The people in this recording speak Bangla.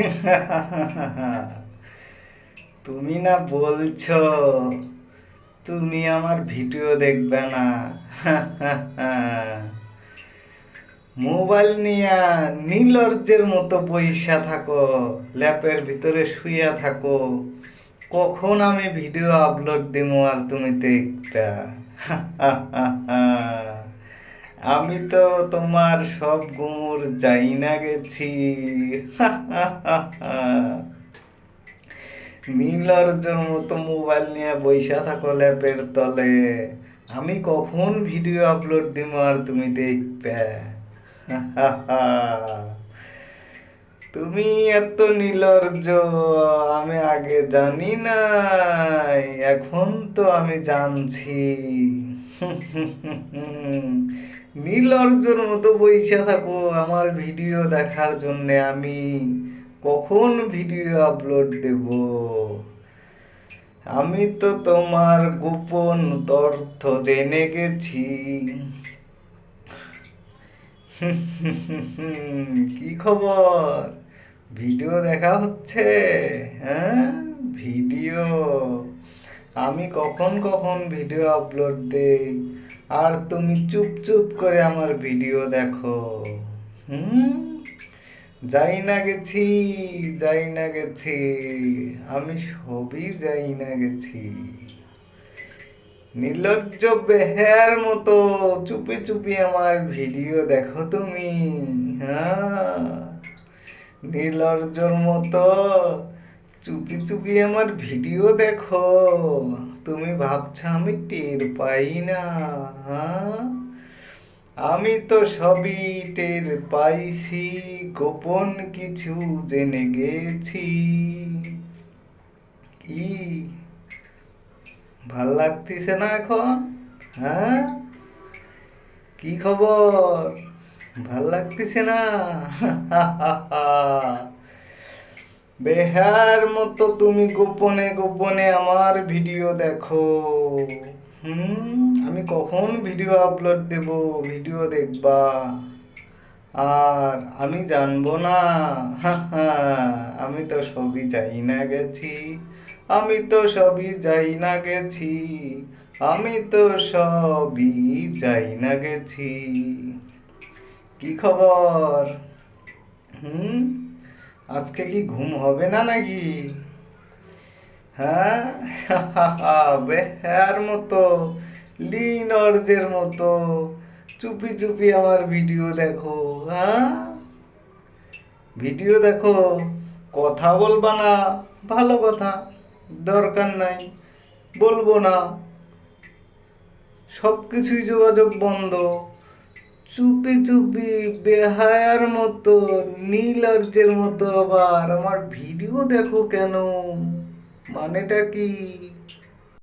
তুমি না বলছো, তুমি আমার ভিডিও দেখবে না। মোবাইল নিয়ে নীলর্জের মতো পয়সা থাকো, ল্যাপের ভিতরে শুইয়া থাকো। কখন আমি ভিডিও আপলোড দিব আর তুমি দেখবে? আমি তো তোমার সব গুমুর যাই না গেছি নীলর্জর মতো মোবাইল নিয়ে বৈশা থাকো ল্যাপের তলে। আমি কখন ভিডিও আপলোড দিব আর তুমি দেখবে? তুমি এত নির্লজ্জ আমি আগে জানি নাই, এখন তো আমি জানছি। নীলর্জর মতো বইসা থাকো আমার ভিডিও দেখার জন্য আমি কখন ভিডিও আপলোড দেব? আমি তো তোমার গোপন তথ্য জেনে গেছি। কি খবর? ভিডিও দেখা হচ্ছে হ্যাঁ? ভিডিও। আমি কখন কখন ভিডিও আপলোড দেই? আর তুমি চুপ চুপ করে আমার ভিডিও দেখো। হুম? যাই না গেছি, যাই না গেছি, আমি সবই যাই না গেছি। নির্লজ্জ বেহার মতো চুপি চুপি আমার ভিডিও দেখো তুমি হ্যাঁ? নির্লজ্জর মতো চুপি চুপি আমার ভিডিও দেখো। তুমি ভাবছ আমি টের পাই না হ্যাঁ? আমি তো সবই টের পাইছি, গোপন কিছু জেনে গেছি। কি? ভালো লাগতেছে না এখন? হ্যাঁ? কি খবর? ভালো লাগতেছে না? বেহার মতো তুমি গোপনে গোপনে আমার ভিডিও দেখো। হুম, আমি কখন ভিডিও আপলোড দেব? ভিডিও দেখবা। আর আমি জানব না। আমি তো সবই যাই না গেছি। আমি তো সবই যাই না গেছি। আমি তো সবই যাই না গেছি। কি খবর? হুম আজকে কি ঘুম হবে না নাকি? হ্যাঁ? বেহার মতো, লিন অর্জের মতো, চুপি চুপি আমার ভিডিও দেখো হ্যাঁ? ভিডিও দেখো, কথা বলবা না, ভালো কথা, দরকার নাই, বলব না। সব কিছুই যোগাযোগ বন্ধ। চুপি চুপি বেহায়ার মতো নীলার্জের মতো আবার। আমার ভিডিও দেখো কেন? মানেটা কি?